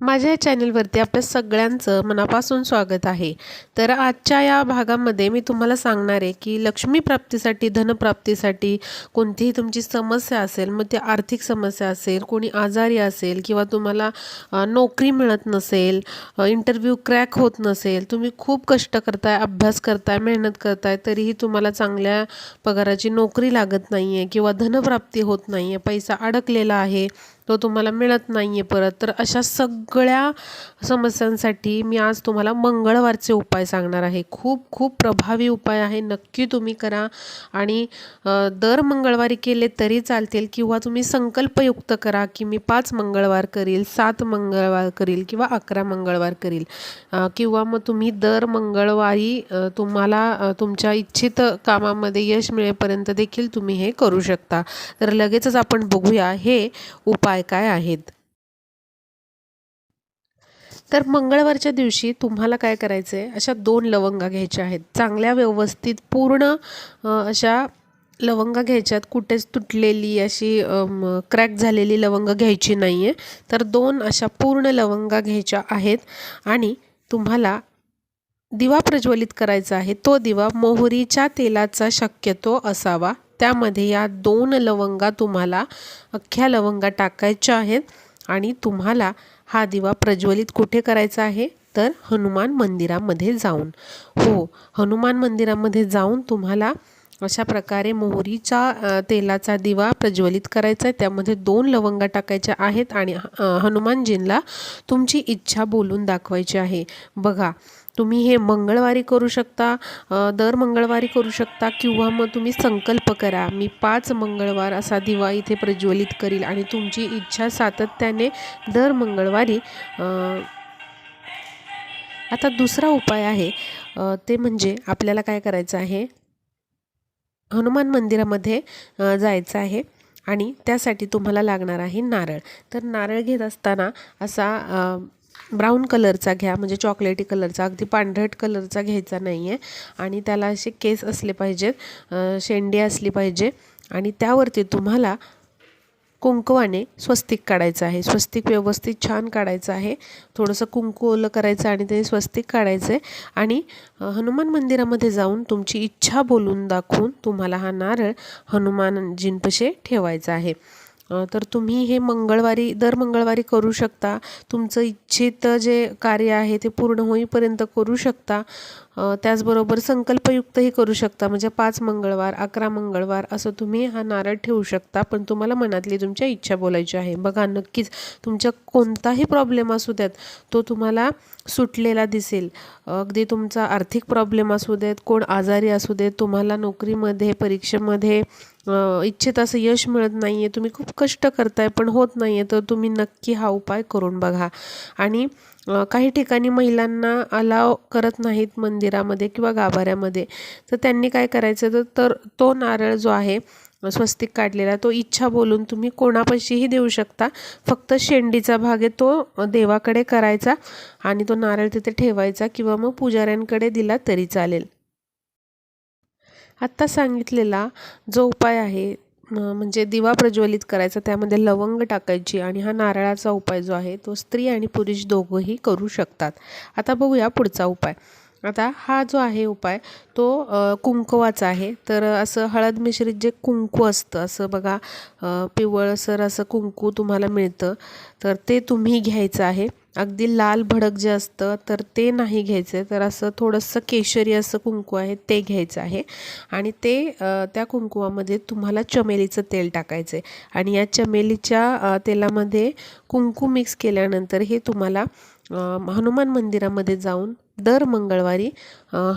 माझ्या या चॅनलवरती आपल्या सगळ्यांचं मनापासून स्वागत आहे. तर आजच्या या भागामध्ये मी तुम्हाला सांगणार आहे की लक्ष्मी प्राप्तीसाठी धनप्राप्तीसाठी कोणतीही तुमची समस्या असेल मग ती आर्थिक समस्या असेल कोणी आजारी असेल किंवा तुम्हाला नोकरी मिळत नसेल इंटरव्ह्यू क्रॅक होत नसेल तुम्ही खूप कष्ट करताय अभ्यास करताय मेहनत करताय तरीही तुम्हाला चांगल्या पगाराची नोकरी लागत नाही आहे किंवा धनप्राप्ती होत नाही आहे पैसा अडकलेला आहे तो तुम्हाला मिळत नाही आहे परत. तर अशा सगळ्या समस्यांसाठी मी आज तुम्हाला मंगळवारचे उपाय सांगणार आहे. खूप खूप प्रभावी उपाय आहे. नक्की तुम्ही करा. आणि दर मंगळवारी केले तरी चालतील किंवा तुम्ही संकल्पयुक्त करा की मी पाच मंगळवार करील सात मंगळवार करील किंवा अकरा मंगळवार करील. किंवा मग तुम्ही दर मंगळवारी तुम्हाला तुमच्या इच्छित कामामध्ये यश मिळेपर्यंत देखील तुम्ही हे करू शकता. तर लगेचच आपण बघूया हे उपाय. काय आहेत? तर मंगळवारच्या दिवशी तुम्हाला काय करायचं आहे अशा दोन लवंगा घ्यायच्या आहेत. चांगल्या व्यवस्थित पूर्ण अशा लवंगा घ्यायच्यात. कुठेच तुटलेली अशी क्रॅक झालेली लवंग घ्यायची नाही आहे तर दोन अशा पूर्ण लवंगा घ्यायच्या आहेत आणि तुम्हाला दिवा प्रज्वलित करायचा आहे. तो दिवा मोहरीच्या तेलाचा शक्यतो असावा. त्यामध्ये या दोन लवंगा तुम्हाला अख्ख्या लवंगा टाकायच्या आहेत आणि तुम्हाला हा दिवा प्रज्वलित कुठे करायचा आहे? तर हनुमान मंदिरामध्ये जाऊन. हो हनुमान मंदिरामध्ये जाऊन तुम्हाला अशा प्रकारे मोहरीच्या तेलाचा दिवा प्रज्वलित करायचा आहे. त्यामध्ये दोन लवंगा टाकायच्या आहेत आणि हनुमानजींना तुमची इच्छा बोलून दाखवायची आहे. बघा तुम्ही हे मंगळवारी करू शकता दर मंगळवारी करू शकता किंवा मग तुम्ही संकल्प करा मी पाच मंगळवार असा दिवा इथे प्रज्वलित करील आणि तुमची इच्छा सातत्याने दर मंगळवारी आता दुसरा उपाय आहे ते म्हणजे आपल्याला काय करायचं आहे? हनुमान मंदिरामध्ये जायचं आहे आणि त्यासाठी तुम्हाला लागणार आहे नारळ. तर नारळ घेत असताना असा ब्राऊन कलरचा घ्या म्हणजे चॉकलेटी कलरचा अगदी पांढरट कलरचा घ्यायचा नाही आहे आणि त्याला असे केस असले पाहिजेत शेंडी असली पाहिजे. आणि त्यावरती तुम्हाला कुंकवाने स्वस्तिक काढायचं आहे. स्वस्तिक व्यवस्थित छान काढायचं आहे. थोडंसं कुंकू ओलं करायचं आणि ते स्वस्तिक काढायचं आहे आणि हनुमान मंदिरामध्ये जाऊन तुमची इच्छा बोलून दाखवून तुम्हाला हा नारळ हनुमानजींपशे ठेवायचा आहे. तर तुम्ही हे मंगळवारी दर मंगळवारी करू शकता. तुमचं इच्छित जे कार्य आहे ते पूर्ण होईपर्यंत करू शकता. त्याचबरोबर संकल्पयुक्तही करू शकता. म्हणजे पाच मंगळवार अकरा मंगळवार असं तुम्ही हा नारळ ठेवू शकता. पण तुम्हाला मनातली तुमच्या इच्छा बोलायची आहे. बघा नक्कीच तुमच्या कोणताही प्रॉब्लेम असू द्यात तो तुम्हाला सुटलेला दिसेल. अगदी तुमचा आर्थिक प्रॉब्लेम असू देत कोण आजारी असू देत तुम्हाला नोकरीमध्ये परीक्षेमध्ये इच्छित असं यश मिळत नाही आहे तुम्ही खूप कष्ट करताय पण होत नाही आहे तर तुम्ही नक्की हा उपाय करून बघा. आणि काही ठिकाणी महिलांना अलाव करत नाहीत मंदिरामध्ये किंवा गाभाऱ्यामध्ये. तर त्यांनी काय करायचं तर तर तो नारळ जो आहे स्वस्तिक काढलेला तो इच्छा बोलून तुम्ही कोणापाशीही देऊ शकता. फक्त शेंडीचा भाग आहे तो देवाकडे करायचा आणि तो नारळ तिथे ठेवायचा किंवा मग पुजाऱ्यांकडे दिला तरी चालेल. आत्ता सांगितलेला जो उपाय आहे म्हणजे दिवा प्रज्वलित करायचा त्यामध्ये लवंग टाकायची आणि हा नारळाचा उपाय जो आहे तो स्त्री आणि पुरुष दोघंही करू शकतात. आता बघूया पुढचा उपाय. आता हा जो आहे उपाय तो कुंकवाचा आहे. तर असं हळद मिश्रित जे कुंकू असतं असं बघा पिवळसर असं कुंकू तुम्हाला मिळतं तर ते तुम्ही घ्यायचं आहे. अगदी लाल भडक जे असतं तर ते नाही घ्यायचं. तर असं थोडंसं केशरी असं कुंकू आहे ते घ्यायचं आहे. आणि ते त्या कुंकुवामध्ये तुम्हाला चमेलीचं तेल टाकायचं आहे आणि या चमेलीच्या तेलामध्ये कुंकू मिक्स केल्यानंतर हे तुम्हाला हनुमान मंदिरामध्ये जाऊन दर मंगळवारी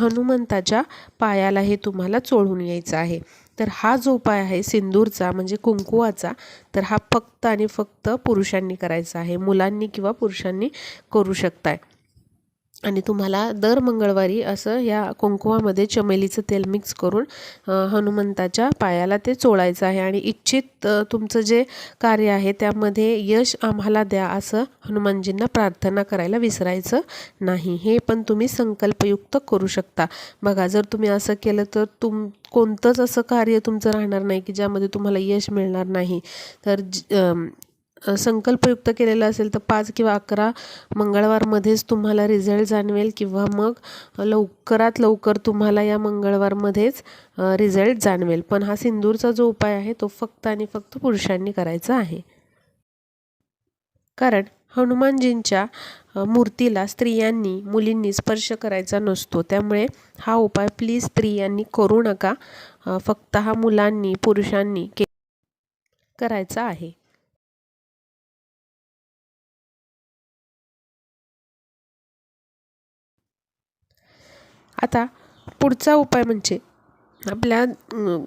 हनुमंताच्या पायाला हे तुम्हाला चोळून यायचं आहे. तर हा जो उपाय आहे सिंदूरचा म्हणजे कुंकुवाचा तर हा फक्त आणि फक्त पुरुषांनी करायचा आहे. मुलांनी किंवा पुरुषांनी करू शकताय. आणि तुम्हाला दर मंगळवारी असं या कुंकुवामध्ये चमेलीचं तेल मिक्स करून हनुमंताच्या पायाला ते चोळायचं आहे. आणि इच्छित तुमचं जे कार्य आहे त्यामध्ये यश आम्हाला द्या असं हनुमानजींना प्रार्थना करायला विसरायचं नाही. हे पण तुम्ही संकल्पयुक्त करू शकता. बघा जर तुम्ही असं केलं तर तुम कोणतंच असं कार्य तुमचं राहणार नाही की ज्यामध्ये तुम्हाला यश मिळणार नाही. तर ज- संकल्पयुक्त केलेलं असेल तर पाच किंवा अकरा मंगळवारमध्येच तुम्हाला रिझल्ट जाणवेल किंवा मग लवकरात लवकर तुम्हाला या मंगळवारमध्येच रिझल्ट जाणवेल. पण हा सिंदूरचा जो उपाय आहे तो फक्त आणि फक्त पुरुषांनी करायचा आहे. कारण हनुमानजींच्या मूर्तीला स्त्रियांनी मुलींनी स्पर्श करायचा नसतो. त्यामुळे हा उपाय प्लीज स्त्रियांनी करू नका. फक्त हा मुलांनी पुरुषांनी के करायचा आहे. आता पुढचा उपाय म्हणजे आपल्या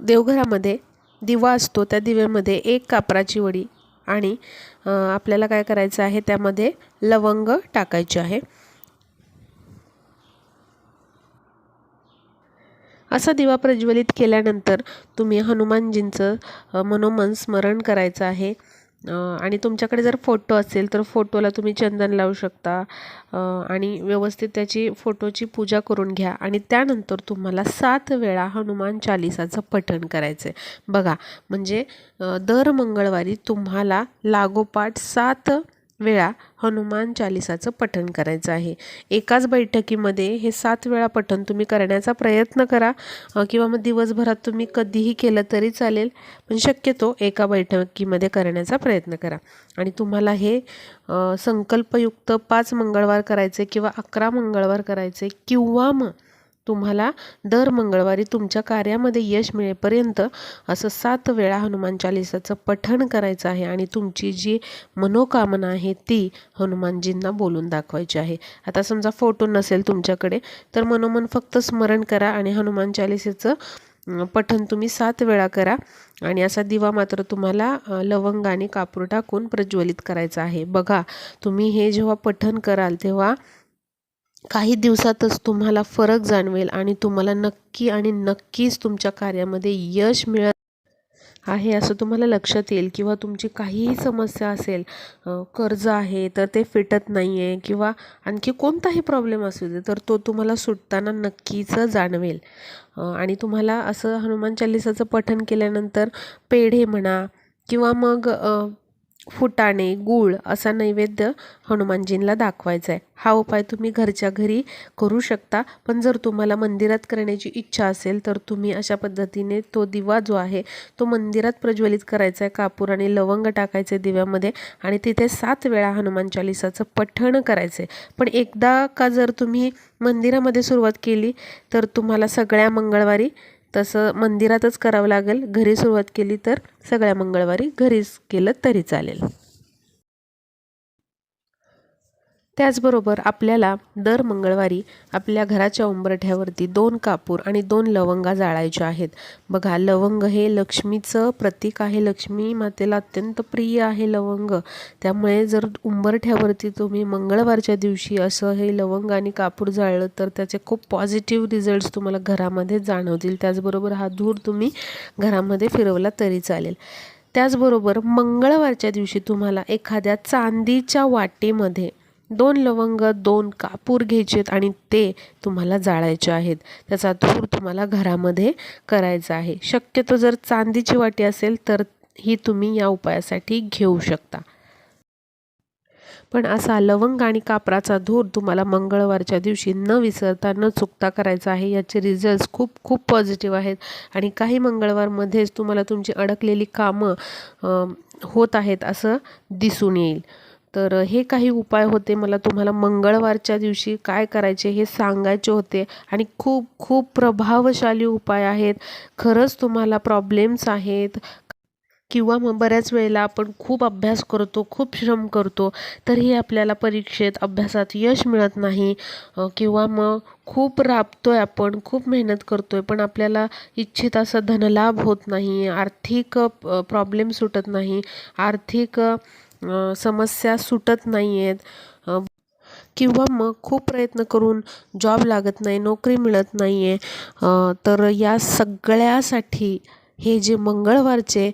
देवघरामध्ये दिवा असतो त्या दिव्यामध्ये एक कापराची वडी आणि आपल्याला काय करायचं आहे त्यामध्ये लवंग टाकायचे आहे. असा दिवा प्रज्वलित केल्यानंतर तुम्ही हनुमानजींचं मनोमन स्मरण करायचं आहे. आणि तुमच्याकडे जर फोटो असेल तर फोटोला तुम्ही चंदन लावू शकता. आणि व्यवस्थित त्याची फोटोची पूजा करून घ्या. आणि त्यानंतर तुम्हाला सात वेळा हनुमान चालिसाचं पठण करायचं आहे बघा म्हणजे दर मंगळवारी तुम्हाला लागोपाठ सात वेळा हनुमान चालिसाचं पठण करायचं आहे. एकाच बैठकीमध्ये हे सात वेळा पठण तुम्ही करण्याचा प्रयत्न करा किंवा मग दिवसभरात तुम्ही कधीही केलं तरी चालेल पण शक्यतो एका बैठकीमध्ये करण्याचा प्रयत्न करा. आणि तुम्हाला हे संकल्पयुक्त पाच मंगळवार करायचे किंवा अकरा मंगळवार करायचे किंवा मग तुम्हाला दर मंगळवारी तुमच्या कार्यामध्ये यश मिळेपर्यंत असं सात वेळा हनुमान चालिसाचं पठण करायचं आहे आणि तुमची जी मनोकामना आहे ती हनुमानजींना बोलून दाखवायची आहे. आता समजा फोटो नसेल तुमच्याकडे तर मनोमन फक्त स्मरण करा आणि हनुमान चालिसेचं पठण तुम्ही सात वेळा करा आणि असा दिवा मात्र तुम्हाला लवंग आणि कापूर टाकून प्रज्वलित करायचा आहे. बघा तुम्ही हे जेव्हा पठण कराल तेव्हा काही दिवसातच तुम्हाला फरक जाणवेल आणि तुम्हाला नक्की आणि नक्कीच तुमच्या कार्यामध्ये यश मिळत आहे असं तुम्हाला लक्षात येईल किंवा तुमची काहीही समस्या असेल कर्ज आहे तर ते फिटत नाही आहे किंवा आणखी कोणताही प्रॉब्लेम असू दे तर तो तुम्हाला सुटताना नक्कीच जाणवेल. आणि तुम्हाला असं हनुमान चालिसाचं पठन केल्यानंतर पेढे म्हणा किंवा मग फुटाणे गूळ असा नैवेद्य हनुमानजींना दाखवायचा आहे हा उपाय तुम्ही घरच्या घरी करू शकता पण जर तुम्हाला मंदिरात करण्याची इच्छा असेल तर तुम्ही अशा पद्धतीने तो दिवा जो आहे तो मंदिरात प्रज्वलित करायचा आहे कापूर आणि लवंग टाकायचे दिव्यामध्ये आणि तिथे सात वेळा हनुमान चालिसाचं पठण करायचं आहे पण एकदा का जर तुम्ही मंदिरामध्ये सुरुवात केली तर तुम्हाला सगळ्या मंगळवारी तसं मंदिरातच करावं लागेल. घरी सुरुवात केली तर सगळ्या मंगळवारी घरीच केलं तरी चालेल. त्याचबरोबर आपल्याला दर मंगळवारी आपल्या घराच्या उंबरठ्यावरती दोन कापूर आणि दोन लवंगा जाळायच्या आहेत. बघा लवंग हे लक्ष्मीचं प्रतीक आहे. लक्ष्मी मातेला अत्यंत प्रिय आहे लवंग. त्यामुळे जर उंबरठ्यावरती तुम्ही मंगळवारच्या दिवशी असं हे लवंग आणि कापूर जाळलं तर त्याचे खूप पॉझिटिव्ह रिझल्ट्स तुम्हाला घरामध्ये जाणवतील. त्याचबरोबर हा धूर तुम्ही घरामध्ये फिरवला तरी चालेल. त्याचबरोबर मंगळवारच्या दिवशी तुम्हाला एखाद्या चांदीच्या वाटेमध्ये दोन लवंग दोन कापूर घ्यायचेत आणि ते तुम्हाला जाळायचे आहेत. त्याचा धूर तुम्हाला घरामध्ये करायचा आहे. शक्यतो जर चांदीची वाटी असेल तर ही तुम्ही या उपायासाठी घेऊ शकता. पण असा लवंग आणि कापराचा धूर तुम्हाला मंगळवारच्या दिवशी न विसरता न चुकता करायचा आहे. याचे रिझल्ट्स खूप खूप पॉझिटिव्ह आहेत. आणि काही मंगळवारमध्येच तुम्हाला तुमची अडकलेली कामं होत आहेत असं दिसून येईल. तर हे काही उपाय होते मला तुम्हाला मंगळवारच्या दिवशी काय करायचे हे सांगायचे होते आणि खूप खूप प्रभावशाली उपाय आहेत. खरंच तुम्हाला प्रॉब्लेम्स आहेत. किंवा मग बऱ्याच वेळेला आपण खूप अभ्यास करतो खूप श्रम करतो तरीही आपल्याला परीक्षेत अभ्यासात यश मिळत नाही. किंवा मग खूप राबतो आहे आपण खूप मेहनत करतो आहे पण आपल्याला इच्छित असा धनलाभ होत नाही. आर्थिक प्रॉब्लेम सुटत नाही. आर्थिक समस्या सुटत नाही आहेत किंवा मग खूप प्रयत्न करून जॉब लागत नाही नोकरी मिळत नाही आहे तर या सगळ्यासाठी हे जे मंगळवारचे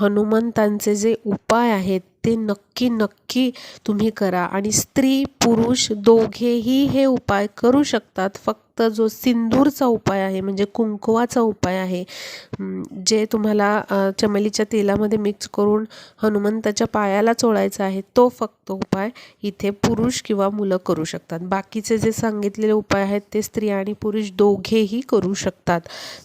हनुमंतांचे जे उपाय आहेत ते नक्की नक्की तुम्ही करा. आणि स्त्री पुरुष दोघेही हे उपाय करू शकतात. फक्त जो सिंदूरचा उपाय आहे म्हणजे कुंकवाचा उपाय आहे जे तुम्हाला चमेलीच्या तेलामध्ये मिक्स करून हनुमंताच्या पायाला चोळायचा आहे तो फक्त उपाय इथे पुरुष किंवा मुलं करू शकतात. बाकीचे जे सांगितलेले उपाय आहेत ते स्त्री आणि पुरुष दोघेही करू शकतात.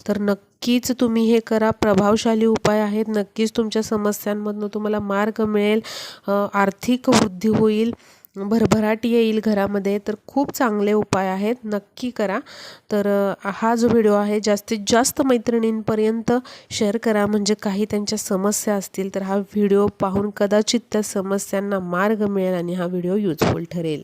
तर नक्कीच तुम्ही हे करा. प्रभावशाली उपाय आहेत. नक्कीच तुमच्या समस्यांमधनं तुम्हाला मार्ग मिळेल. आर्थिक वृद्धी होईल. भरभराट येईल घरामध्ये. तर खूप चांगले उपाय आहेत. नक्की करा. तर हा जो व्हिडिओ आहे जास्तीत जास्त मैत्रिणींपर्यंत शेअर करा. म्हणजे काही त्यांच्या समस्या असतील तर हा व्हिडिओ पाहून कदाचित त्या समस्यांना मार्ग मिळेल आणि हा व्हिडिओ युजफुल ठरेल.